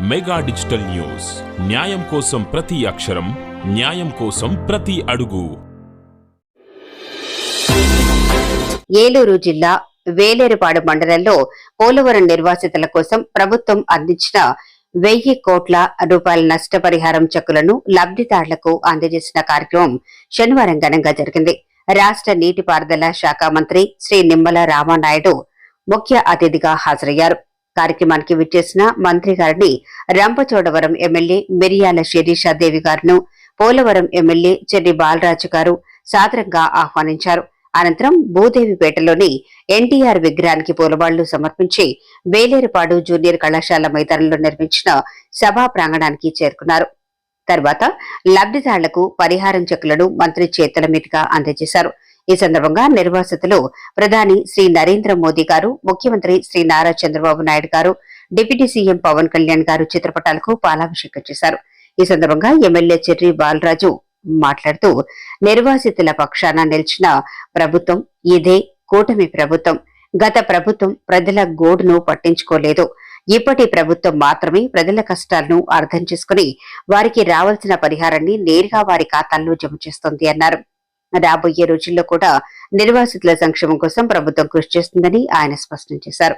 Mega digital news. న్యాయం కోసం ప్రతి అక్షరం న్యాయం కోసం ప్రతి అడుగు. ఏలూరు జిల్లా వేలేరుపాడు మండలంలో పోలవరం నిర్వాసితుల కోసం ప్రభుత్వం అందించిన వెయ్యి కోట్ల రూపాయల నష్టపరిహారం చెక్కులను లబ్ధిదారులకు అందజేసిన కార్యక్రమం శనివారం ఘనంగా జరిగింది. రాష్ట్ర నీటిపారుదల శాఖ మంత్రి శ్రీ నిమ్మల రామానాయుడు ముఖ్య అతిథిగా హాజరయ్యారు. కార్యక్రమానికి విచ్చేసిన మంత్రి గారిని రంపచోడవరం ఎమ్మెల్యే మిరియాల శిరీషాదేవి గారును పోలవరం ఎమ్మెల్యే చెర్రి బాలరాజు గారు సాదరంగా ఆహ్వానించారు. అనంతరం భూదేవిపేటలోని ఎన్టీఆర్ విగ్రహానికి పూలవాళ్ళు సమర్పించి వేలేరుపాడు జూనియర్ కళాశాల మైదానంలో నిర్మించిన సభా ప్రాంగణానికి చేరుకున్నారు. తర్వాత లబ్దిదారులకు పరిహారం చెక్కులను మంత్రి చేతుల మీదుగా అందజేశారు. ఈ సందర్భంగా నిర్వాసితులు ప్రధాని శ్రీ నరేంద్ర మోదీ గారు ముఖ్యమంత్రి శ్రీ నారా చంద్రబాబు నాయుడు గారు డిప్యూటీ సీఎం పవన్ కళ్యాణ్ గారు చిత్రపటాలకు పాలాభిషేకం చేశారు. ఈ సందర్భంగా ఎమ్మెల్యే చెర్రి బాలరాజు మాట్లాడుతూ నిర్వాసితుల పక్షాన నిలిచిన ప్రభుత్వం ఇదే కూటమి ప్రభుత్వం. గత ప్రభుత్వం ప్రజల గోడును పట్టించుకోలేదు. ఇప్పటి ప్రభుత్వం మాత్రమే ప్రజల కష్టాలను అర్థం చేసుకుని వారికి రావాల్సిన పరిహారాన్ని నేరుగా వారి ఖాతాల్లో జమ చేస్తోంది అన్నారు. రాబోయే రోజుల్లో కూడా నిర్వాసితుల సంక్షేమం కోసం ప్రభుత్వం కృషి చేస్తుందని ఆయన స్పష్టం చేశారు.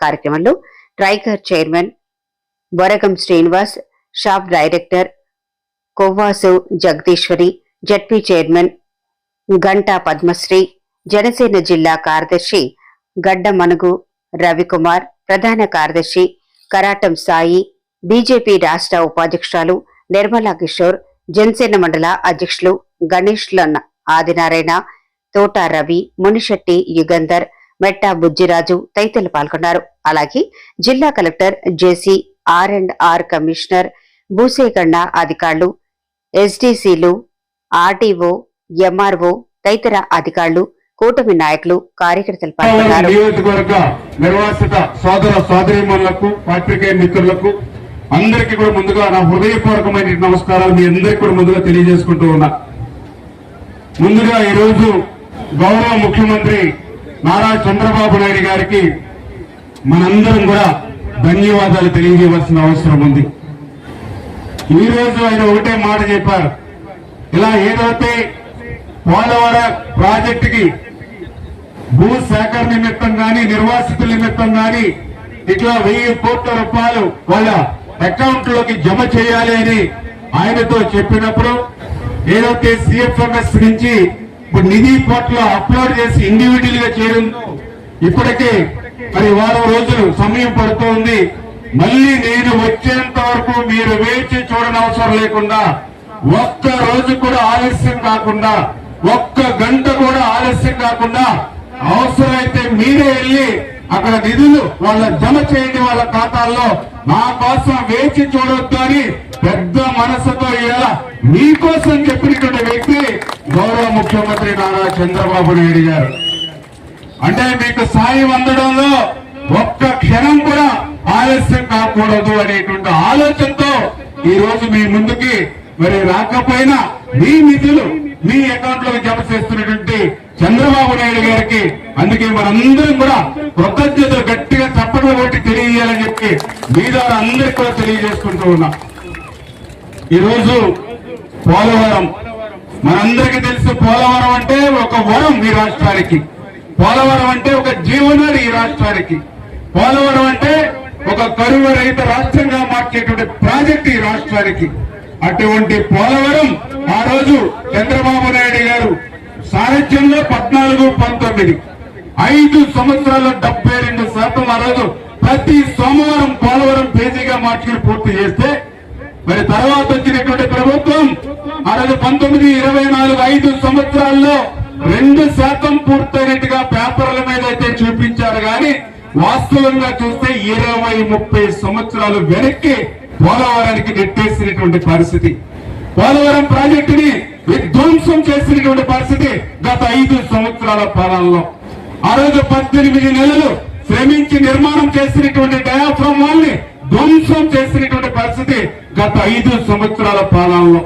కార్యక్రమంలో ట్రైగర్ chairman Boragam Srinivas shop director Kovvasu Jagadeeswari ZP chairman Ganta Padmasri Janasena జిల్లా కార్యదర్శి గడ్డ మనుగు రవికుమార్ ప్రధాన కార్యదర్శి కరాటం సాయి బీజేపీ రాష్ట్ర ఉపాధ్యక్షురాలు నిర్మలా కిషోర్ జనసేన మండల అధ్యక్షులు గణేష్ లన్ ఆదినారాయణ తోట రవి మునిశెట్టి యుగంధర్ మెట్టా బుజ్జిరాజు తదితరులు పాల్గొన్నారు. అలాగే జిల్లా collector JC R and R commissioner భూసేగಣ್ణ అధికారులు ఎస్డీసీలు ఆర్టీఓ ఎంఆర్ఓ తదితర అధికారులు కూటమి నాయకులు కార్యకర్తలు పాల్గొన్నారు. నియోజకవర్గ నిర్వాసిత సోదర సోదరీమణులకు పాత్రికేయ మిత్రులకు అందరికీ కూడా ముందుగా నా హృదయపూర్వకమైన నమస్కారాలు మీ అందరికీ కూడా ముందుగా తెలియజేసుకుంటూ ఉన్నా. ముందుగా ఈరోజు గౌరవ ముఖ్యమంత్రి నారా చంద్రబాబు నాయుడు గారికి మనందరం కూడా ధన్యవాదాలు తెలియజేయవలసిన అవసరం ఉంది. ఈ రోజు ఆయన ఒకటే మాట చెప్పారు. ఇలా ఏదైతే పోలవర ప్రాజెక్టుకి భూ సేకరణ నిమిత్తం కానీ నిర్వాసితుల నిమిత్తం కానీ ఇట్లా వెయ్యి కోట్ల రూపాయలు వాళ్ళ అకౌంట్లోకి జమ చేయాలి అని ఆయనతో చెప్పినప్పుడు ఏదైతే సిఎఫ్ఎంఎస్ నుంచి ఇప్పుడు నిధి పోర్టల్ అప్లోడ్ చేసి ఇండివిజువల్గా చేరిందో ఇప్పటికే మరి వారం రోజులు సమయం పడుతోంది. మళ్ళీ నేను వచ్చేంత వరకు మీరు వేచి చూడనవసరం లేకుండా ఒక్క రోజు కూడా ఆలస్యం కాకుండా ఒక్క గంట కూడా ఆలస్యం కాకుండా అవసరమైతే మీరే వెళ్ళి అక్కడ నిధులు వాళ్ళ జమ చేయండి వాళ్ళ ఖాతాల్లో. నా కోసం వేచి చూడొద్దు అని పెద్ద మనసుతో ఇలా మీకోసం చెప్పినటువంటి వ్యక్తి గౌరవ ముఖ్యమంత్రి నారా చంద్రబాబు నాయుడు గారు. అంటే మీకు సాయం అందడంలో ఒక్క క్షణం కూడా ఆలస్యం కాకూడదు అనేటువంటి ఆలోచనతో ఈ రోజు మీ ముందుకి మరి రాకపోయినా మీ నిధులు మీ అకౌంట్లో జమ చేస్తున్నటువంటి చంద్రబాబు నాయుడు గారికి అందుకే మనందరం కూడా కృతజ్ఞతలు గట్టిగా చప్పట్లు కొట్టి తెలియజేయాలని చెప్పి మీ ద్వారా అందరికి కూడా తెలియజేసుకుంటూ ఉన్నాం. ఈ రోజు పోలవరం. మనందరికీ తెలుసు పోలవరం అంటే ఒక వరం ఈ రాష్ట్రానికి. పోలవరం అంటే ఒక జీవనాడి ఈ రాష్ట్రానికి. పోలవరం అంటే ఒక కరువు రహిత రాష్ట్రంగా మార్చేటువంటి ప్రాజెక్ట్ ఈ రాష్ట్రానికి. అటువంటి పోలవరం ఆ రోజు చంద్రబాబు నాయుడు గారు సారథ్యంలో పద్నాలుగు పంతొమ్మిది. ఐదు సంవత్సరాల్లో డెబ్బై రెండు శాతం ఆ రోజు ప్రతి సోమవారం పోలవరం పేజీగా మార్చుకుని పూర్తి చేస్తే మరి తర్వాత వచ్చినటువంటి ప్రభుత్వం ఆ రోజు పంతొమ్మిది ఇరవై నాలుగు ఐదు సంవత్సరాల్లో రెండు శాతం పూర్తయినట్టుగా పేపర్ల మీద అయితే చూపించారు కానీ వాస్తవంగా చూస్తే ఇరవై ముప్పై సంవత్సరాలు వెనక్కి పోలవరానికి నెట్టేసినటువంటి పరిస్థితి. పోలవరం ప్రాజెక్టుని ధ్వంసం చేసినటువంటి పరిస్థితి గత ఐదు సంవత్సరాల పాలనలో. ఆ రోజు పద్దెనిమిది నెలలు శ్రమించి నిర్మాణం చేసినటువంటి డయాఫ్రమ్ వాల్ని ధ్వంసం చేసినటువంటి పరిస్థితి గత ఐదు సంవత్సరాల పాలనలో.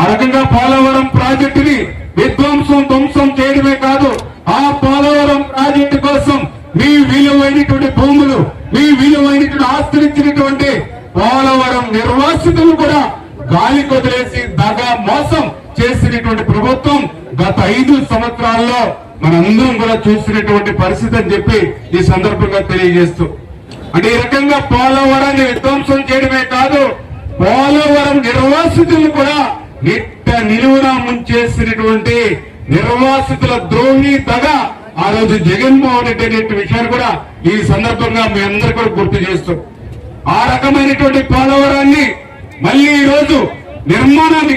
ఆ రకంగా పోలవరం ప్రాజెక్టుని విధ్వంసం ధ్వంసం చేయడమే కాదు ఆ పోలవరం ప్రాజెక్టు కోసం మీ విలువైనటువంటి భూములు మీ విలువైనటువంటి ఆస్తులు ఇచ్చినటువంటి పోలవరం నిర్వాసితులు కూడా గాలి కొదిలేసి దగా మోసం చేసినటువంటి ప్రభుత్వం గత ఐదు సంవత్సరాల్లో మనందరం కూడా చూసినటువంటి పరిస్థితి అని చెప్పి ఈ సందర్భంగా తెలియజేస్తూ. అంటే ఈ రకంగా పోలవరాన్ని విధ్వంసం చేయడమే కాదు పోలవరం నిర్వాసితులను కూడా నిట్ట నిలువున ముంచేసినటువంటి నిర్వాసితుల ద్రోహి దగ ఆ రోజు జగన్మోహన్ రెడ్డి అనే విషయాన్ని కూడా ఈ సందర్భంగా మీ అందరూ కూడా గుర్తు చేస్తూ. ఆ రకమైనటువంటి పోలవరాన్ని మళ్ళీ ఈరోజు నిర్మాణాన్ని